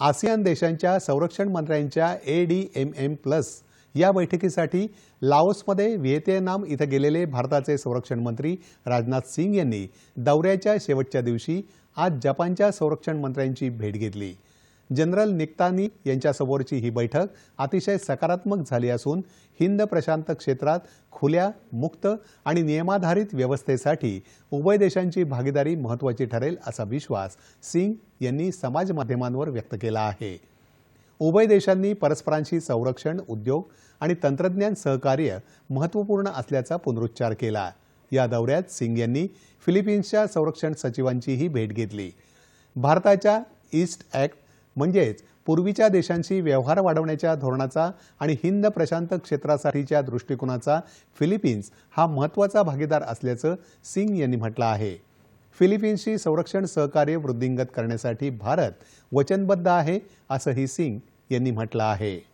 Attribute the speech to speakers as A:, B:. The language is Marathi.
A: आसियान देशांच्या संरक्षण मंत्र्यांच्या A D M M plus या बैठकीसाठी लाओसमध्ये व्हिएतनाम इथं गेलेले भारताचे संरक्षण मंत्री राजनाथ सिंग यांनी दौऱ्याच्या शेवटच्या दिवशी आज जपानच्या संरक्षण मंत्र्यांची भेट घेतली. जनरल निक्तानी यांच्यासमोरची ही बैठक अतिशय सकारात्मक झाली असून हिंद प्रशांत क्षेत्रात खुल्या मुक्त आणि नियमाधारित व्यवस्थेसाठी उभय देशांची भागीदारी महत्त्वाची ठरेल असा विश्वास सिंग यांनी समाज माध्यमांवर व्यक्त केला आहे. उभय देशांनी परस्परांशी संरक्षण उद्योग आणि तंत्रज्ञान सहकार्य महत्त्वपूर्ण असल्याचा पुनरुच्चार केला. या दौऱ्यात सिंग यांनी फिलिपिन्सच्या संरक्षण सचिवांचीही भेट घेतली. भारताच्या ईस्ट ॲक्ट म्हणजेच पूर्वीच्या देशांशी व्यवहार वाढवण्याच्या धोरणाचा आणि हिंद प्रशांत क्षेत्रासाठीच्या दृष्टिकोनाचा फिलिपिन्स हा महत्त्वाचा भागीदार असल्याचं सिंग यांनी म्हटलं आहे. फिलिपिन्सशी संरक्षण सहकार्य वृद्धिंगत करण्यासाठी भारत वचनबद्ध आहे असंही सिंग यांनी म्हटलं आहे.